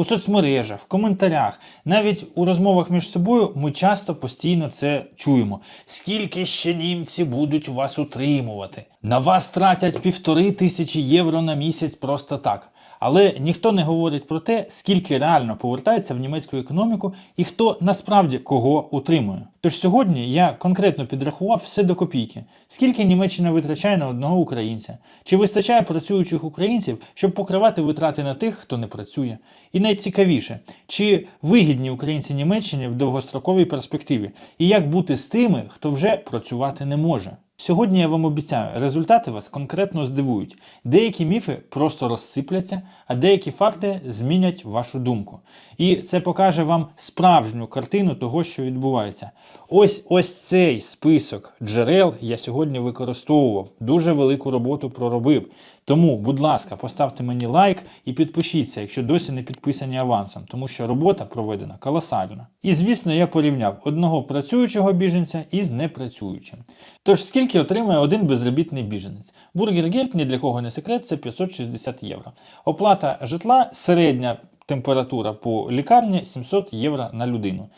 у соцмережах, в коментарях, навіть у розмовах між собою ми часто постійно це чуємо. Скільки ще німці будуть вас утримувати? На вас тратять півтори тисячі євро на місяць просто так. Але ніхто не говорить про те, скільки реально повертається в німецьку економіку і хто насправді кого утримує. Тож сьогодні я конкретно підрахував все до копійки, скільки Німеччина витрачає на одного українця, чи вистачає працюючих українців, щоб покривати витрати на тих, хто не працює. І найцікавіше, чи вигідні українці Німеччині в довгостроковій перспективі, і як бути з тими, хто вже працювати не може. Сьогодні я вам обіцяю, результати вас конкретно здивують. Деякі міфи просто розсипляться, а деякі факти змінять вашу думку. І це покаже вам справжню картину того, що відбувається. Ось ось цей список джерел я сьогодні використовував. Дуже велику роботу проробив. Тому, будь ласка, поставте мені лайк і підпишіться, якщо досі не підписані авансом, тому що робота проведена колосальна. І звісно, я порівняв одного працюючого біженця із непрацюючим. Тож скільки отримує один безробітний біженець? Бургер Гельт, ні для кого не секрет, це 560 євро. Оплата житла, середня температура по лікарні 700 євро на людину.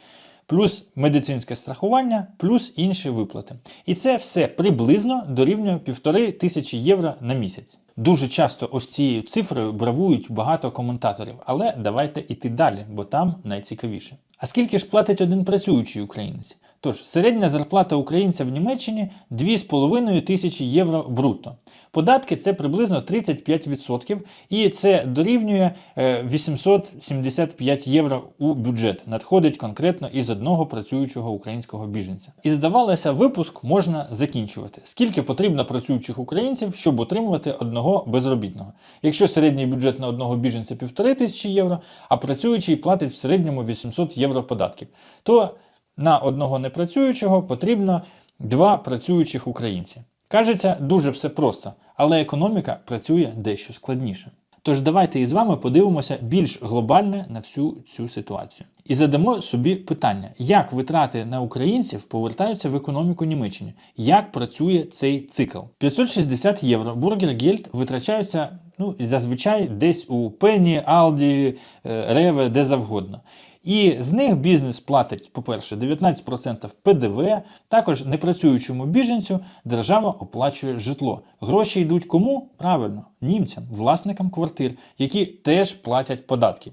Плюс медицинське страхування, плюс інші виплати. І це все приблизно дорівнює півтори тисячі євро на місяць. Дуже часто ось цією цифрою бравують багато коментаторів, але давайте йти далі, бо там найцікавіше. А скільки ж платить один працюючий українець? Тож, середня зарплата українця в Німеччині 2,5 тисячі євро брутто. Податки це приблизно 35%, і це дорівнює е, 875 євро у бюджет. Надходить конкретно із одного працюючого українського біженця. І здавалося, випуск можна закінчувати. Скільки потрібно працюючих українців, щоб утримувати одного безробітного? Якщо середній бюджет на одного біженця 1,5 тисячі євро, а працюючий платить в середньому 800 євро податків, то на одного непрацюючого потрібно два працюючих українці. Кажеться, дуже все просто, але економіка працює дещо складніше. Тож давайте із вами подивимося більш глобальне на всю цю ситуацію. І задамо собі питання, як витрати на українців повертаються в економіку Німеччини, як працює цей цикл. 560 євро бургер-гельд витрачаються ну, зазвичай десь у Пенні, Алді, Реве, де завгодно. І з них бізнес платить, по-перше, 19% ПДВ. Також непрацюючому біженцю держава оплачує житло. Гроші йдуть кому? Правильно, німцям, власникам квартир, які теж платять податки.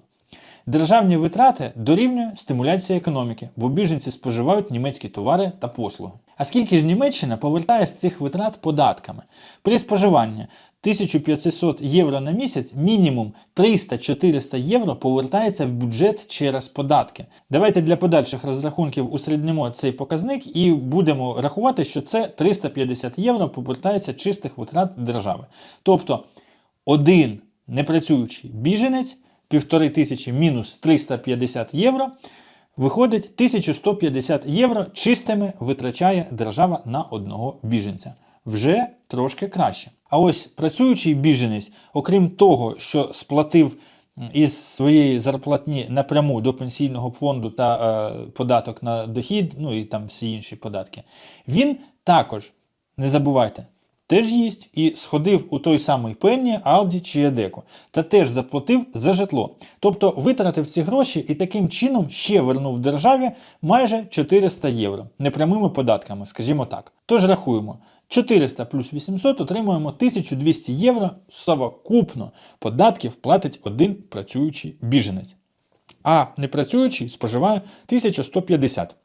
Державні витрати дорівнює стимуляція економіки, бо біженці споживають німецькі товари та послуги. А скільки ж Німеччина повертає з цих витрат податками? При споживанні 1500 євро на місяць, мінімум 300-400 євро повертається в бюджет через податки. Давайте для подальших розрахунків усереднимо цей показник і будемо рахувати, що це 350 євро повертається чистих витрат держави. Тобто один непрацюючий біженець, півтори тисячі мінус 350 євро. Виходить 1150 євро чистими витрачає держава на одного біженця. Вже трошки краще. А ось працюючий біженець, окрім того, що сплатив із своєї зарплатні напряму до пенсійного фонду та е, податок на дохід, ну і там всі інші податки, він також, не забувайте, теж їсть і сходив у той самий Пенні, Алді чи Едеко, та теж заплатив за житло. Тобто витратив ці гроші і таким чином ще вернув державі майже 400 євро непрямими податками, скажімо так. Тож рахуємо. 400 плюс 800 отримуємо 1200 євро совокупно податків платить один працюючий біженець. А непрацюючий споживає 1150.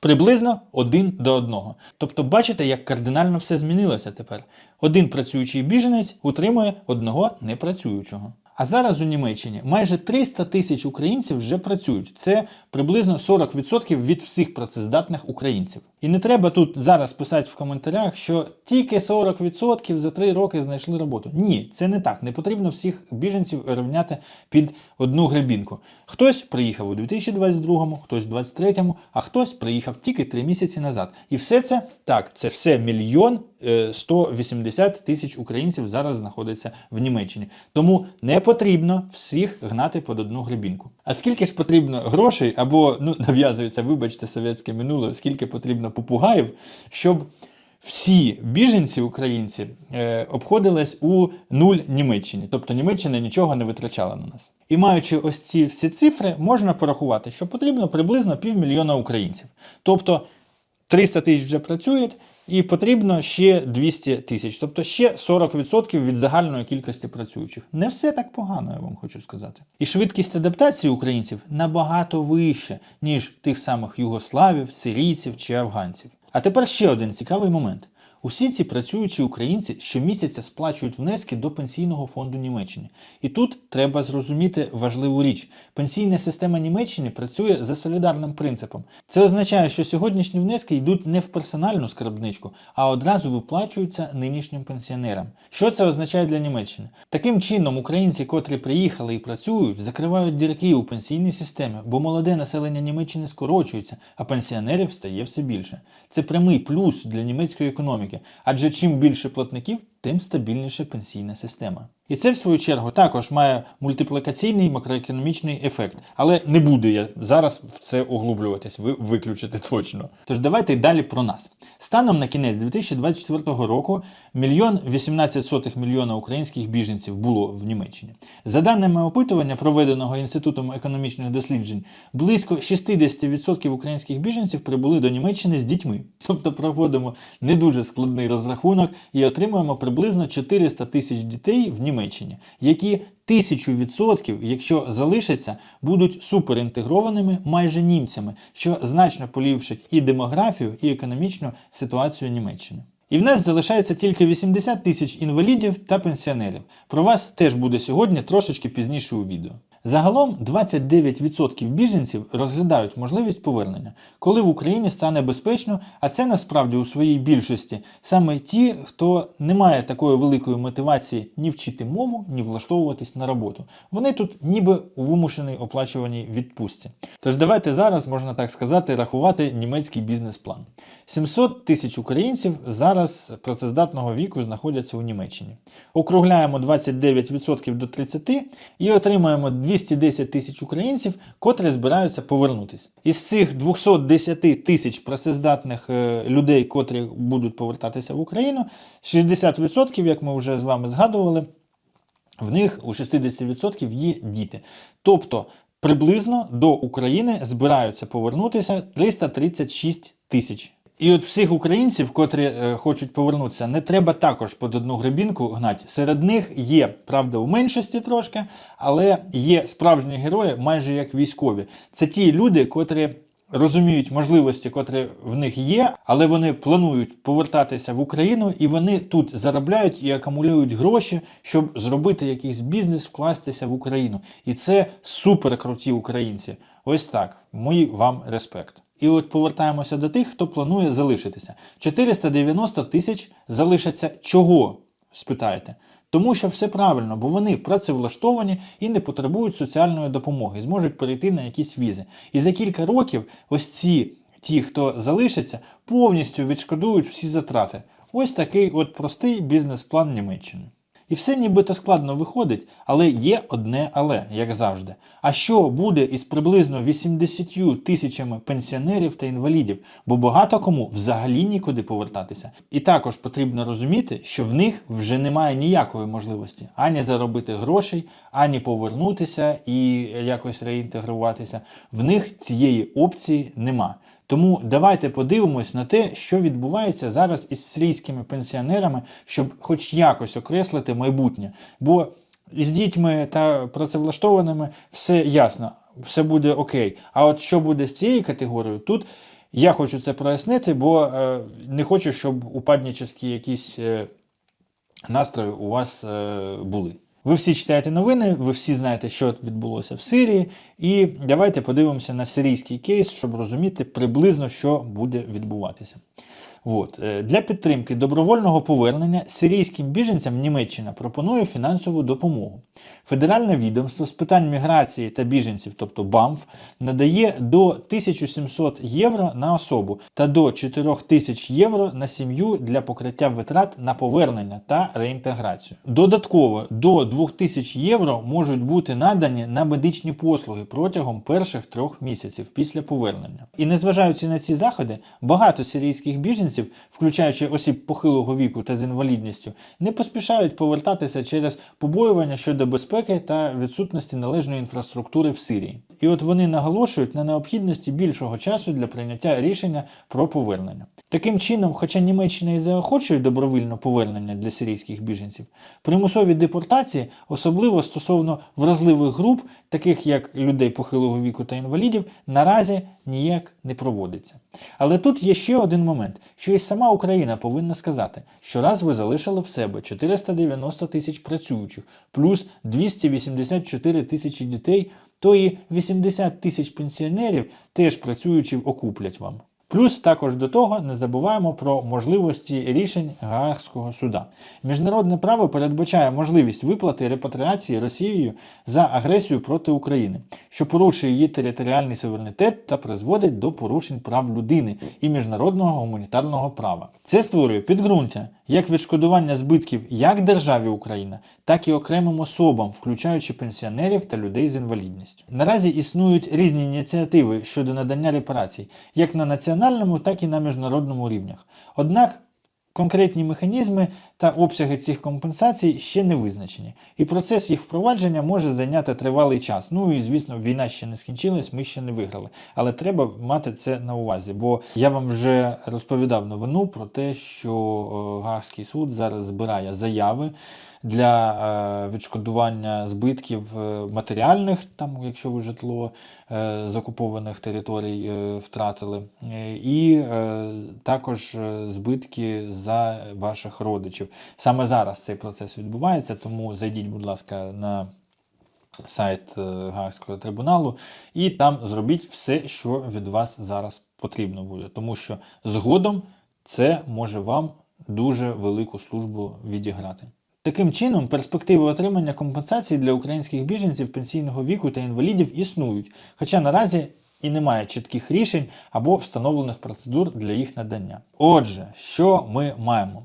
Приблизно один до одного. Тобто, бачите, як кардинально все змінилося тепер. Один працюючий біженець утримує одного непрацюючого. А зараз у Німеччині майже 300 тисяч українців вже працюють. Це приблизно 40% від всіх працездатних українців. І не треба тут зараз писати в коментарях, що тільки 40% за 3 роки знайшли роботу. Ні, це не так. Не потрібно всіх біженців рівняти під одну гребінку. Хтось приїхав у 2022, хтось у 2023, а хтось приїхав тільки 3 місяці назад. І все це так, це все мільйон е, 180 тисяч українців зараз знаходиться в Німеччині. Тому не потрібно всіх гнати під одну гребінку. А скільки ж потрібно грошей, або ну нав'язується, вибачте, совєтське минуле, скільки потрібно попугаїв, щоб всі біженці українці е, обходились у нуль Німеччині, тобто Німеччина нічого не витрачала на нас. І маючи ось ці всі цифри, можна порахувати, що потрібно приблизно півмільйона українців. Тобто 300 тисяч вже працюють, і потрібно ще 200 тисяч, тобто ще 40% від загальної кількості працюючих. Не все так погано, я вам хочу сказати. І швидкість адаптації українців набагато вища, ніж тих самих югославів, сирійців чи афганців. А тепер ще один цікавий момент. Усі ці працюючі українці щомісяця сплачують внески до пенсійного фонду Німеччини. І тут треба зрозуміти важливу річ: пенсійна система Німеччини працює за солідарним принципом. Це означає, що сьогоднішні внески йдуть не в персональну скарбничку, а одразу виплачуються нинішнім пенсіонерам. Що це означає для Німеччини? Таким чином, українці, котрі приїхали і працюють, закривають дірки у пенсійній системі, бо молоде населення Німеччини скорочується, а пенсіонерів стає все більше. Це прямий плюс для німецької економіки, адже чим більше платників, тим стабільніша пенсійна система. І це, в свою чергу, також має мультиплікаційний макроекономічний ефект. Але не буду я зараз в це углублюватись, ви виключите точно. Тож давайте далі про нас. Станом на кінець 2024 року мільйон 18 сотих мільйона українських біженців було в Німеччині. За даними опитування, проведеного Інститутом економічних досліджень, близько 60% українських біженців прибули до Німеччини з дітьми. Тобто проводимо не дуже складний розрахунок і отримуємо приблизно 400 тисяч дітей в Німеччині, які тисячу відсотків, якщо залишаться, будуть суперінтегрованими майже німцями, що значно поліпшить і демографію, і економічну ситуацію Німеччини. І в нас залишається тільки 80 тисяч інвалідів та пенсіонерів. Про вас теж буде сьогодні трошечки пізніше у відео. Загалом 29% біженців розглядають можливість повернення, коли в Україні стане безпечно, а це насправді у своїй більшості саме ті, хто не має такої великої мотивації ні вчити мову, ні влаштовуватись на роботу. Вони тут ніби у вимушеній оплачуваній відпустці. Тож давайте зараз, можна так сказати, рахувати німецький бізнес-план. 700 тисяч українців зараз працездатного віку знаходяться у Німеччині. Округляємо 29% до 30 і отримаємо 210 тисяч українців, котрі збираються повернутися. Із цих 210 тисяч працездатних е, людей, котрі будуть повертатися в Україну, 60%, як ми вже з вами згадували, в них у 60% є діти. Тобто приблизно до України збираються повернутися 336 тисяч. І от всіх українців, котрі е, хочуть повернутися, не треба також під одну гребінку гнати. Серед них є, правда, у меншості трошки, але є справжні герої, майже як військові. Це ті люди, котрі розуміють можливості, котрі в них є, але вони планують повертатися в Україну, і вони тут заробляють і акумулюють гроші, щоб зробити якийсь бізнес, вкластися в Україну. І це супер круті українці. Ось так. Мій вам респект. І от повертаємося до тих, хто планує залишитися. 490 тисяч залишаться чого? спитаєте. Тому що все правильно, бо вони працевлаштовані і не потребують соціальної допомоги, зможуть перейти на якісь візи. І за кілька років ось ці, ті, хто залишиться, повністю відшкодують всі затрати. Ось такий от простий бізнес-план Німеччини. І все нібито складно виходить, але є одне але, як завжди. А що буде із приблизно 80 тисячами пенсіонерів та інвалідів, бо багато кому взагалі нікуди повертатися. І також потрібно розуміти, що в них вже немає ніякої можливості ані заробити грошей, ані повернутися і якось реінтегруватися. В них цієї опції нема. Тому давайте подивимось на те, що відбувається зараз із сирійськими пенсіонерами, щоб хоч якось окреслити майбутнє. Бо з дітьми та працевлаштованими все ясно, все буде окей. А от що буде з цією категорією, тут я хочу це прояснити, бо е, не хочу, щоб упаднічі якісь е, настрої у вас е, були. Ви всі читаєте новини, ви всі знаєте, що відбулося в Сирії. І давайте подивимося на сирійський кейс, щоб розуміти приблизно, що буде відбуватися. От. е, Для підтримки добровольного повернення сирійським біженцям Німеччина пропонує фінансову допомогу. Федеральне відомство з питань міграції та біженців, тобто БАМФ, надає до 1700 євро на особу та до 4000 євро на сім'ю для покриття витрат на повернення та реінтеграцію. Додатково до 2000 євро можуть бути надані на медичні послуги протягом перших трьох місяців після повернення. І незважаючи на ці заходи, багато сирійських біженців біженців, включаючи осіб похилого віку та з інвалідністю, не поспішають повертатися через побоювання щодо безпеки та відсутності належної інфраструктури в Сирії. І от вони наголошують на необхідності більшого часу для прийняття рішення про повернення. Таким чином, хоча Німеччина і заохочує добровільне повернення для сирійських біженців, примусові депортації, особливо стосовно вразливих груп, таких як людей похилого віку та інвалідів, наразі ніяк не проводиться. Але тут є ще один момент, що і сама Україна повинна сказати, що раз ви залишили в себе 490 тисяч працюючих, плюс 284 тисячі дітей, то і 80 тисяч пенсіонерів теж працюючи окуплять вам. Плюс також до того не забуваємо про можливості рішень Гаагського суда. Міжнародне право передбачає можливість виплати репатріації Росією за агресію проти України, що порушує її територіальний суверенітет та призводить до порушень прав людини і міжнародного гуманітарного права. Це створює підґрунтя як відшкодування збитків як державі Україна, так і окремим особам, включаючи пенсіонерів та людей з інвалідністю. Наразі існують різні ініціативи щодо надання репарацій, як на національному, так і на міжнародному рівнях. Однак конкретні механізми та обсяги цих компенсацій ще не визначені, і процес їх впровадження може зайняти тривалий час. Ну і звісно, війна ще не скінчилась, ми ще не виграли. Але треба мати це на увазі, бо я вам вже розповідав новину про те, що Гарський Гаагський суд зараз збирає заяви для е, відшкодування збитків е, матеріальних, там, якщо ви житло е, з окупованих територій втратили, і також збитки за ваших родичів. Саме зараз цей процес відбувається, тому зайдіть, будь ласка, на сайт Гаагського трибуналу, і там зробіть все, що від вас зараз потрібно буде, тому що згодом це може вам дуже велику службу відіграти. Таким чином, перспективи отримання компенсацій для українських біженців пенсійного віку та інвалідів існують, хоча наразі і немає чітких рішень або встановлених процедур для їх надання. Отже, що ми маємо?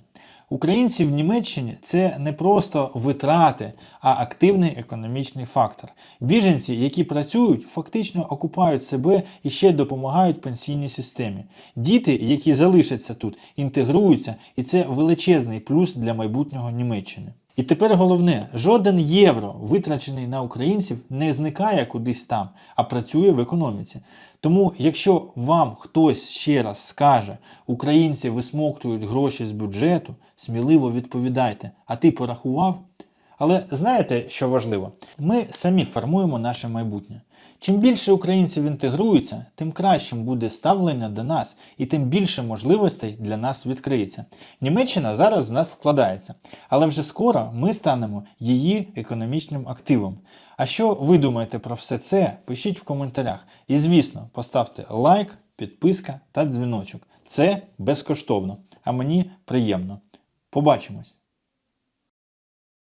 Українці в Німеччині це не просто витрати, а активний економічний фактор. Біженці, які працюють, фактично окупають себе і ще допомагають пенсійній системі. Діти, які залишаться тут, інтегруються, і це величезний плюс для майбутнього Німеччини. І тепер головне, жоден євро, витрачений на українців, не зникає кудись там, а працює в економіці. Тому, якщо вам хтось ще раз скаже, українці висмоктують гроші з бюджету, сміливо відповідайте, а ти порахував? Але знаєте, що важливо? Ми самі формуємо наше майбутнє. Чим більше українців інтегруються, тим кращим буде ставлення до нас і тим більше можливостей для нас відкриється. Німеччина зараз в нас вкладається, але вже скоро ми станемо її економічним активом. А що ви думаєте про все це? Пишіть в коментарях. І звісно, поставте лайк, підписка та дзвіночок. Це безкоштовно, а мені приємно. Побачимось!